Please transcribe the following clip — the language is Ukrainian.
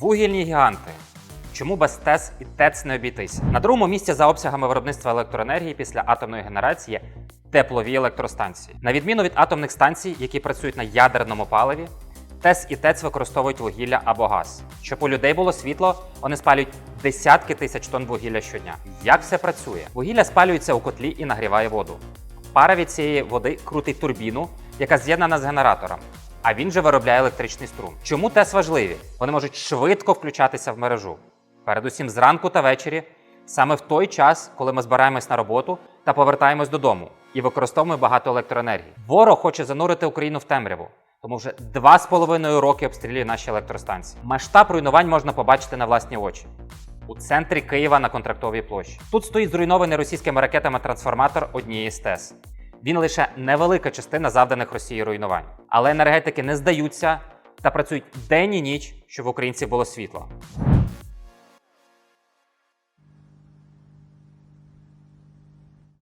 Вугільні гіганти. Чому без ТЕС і ТЕЦ не обійтись? На другому місці за обсягами виробництва електроенергії після атомної генерації теплові електростанції. На відміну від атомних станцій, які працюють на ядерному паливі, ТЕС і ТЕЦ використовують вугілля або газ. Щоб у людей було світло, вони спалюють десятки тисяч тонн вугілля щодня. Як все працює? Вугілля спалюється у котлі і нагріває воду. Пара від цієї води крутить турбіну, яка з'єднана з генератором. А він же виробляє електричний струм. Чому ТЕС важливі? Вони можуть швидко включатися в мережу. Передусім зранку та ввечері, саме в той час, коли ми збираємось на роботу та повертаємось додому і використовуємо багато електроенергії. Ворог хоче занурити Україну в темряву, тому вже два з половиною роки обстрілює наші електростанції. Масштаб руйнувань можна побачити на власні очі. У центрі Києва на контрактовій площі. Тут стоїть зруйнований російськими ракетами трансформатор однієї з ТЕС. Він лише невелика частина завданих Росії руйнувань. Але енергетики не здаються та працюють день і ніч, щоб в українців було світло.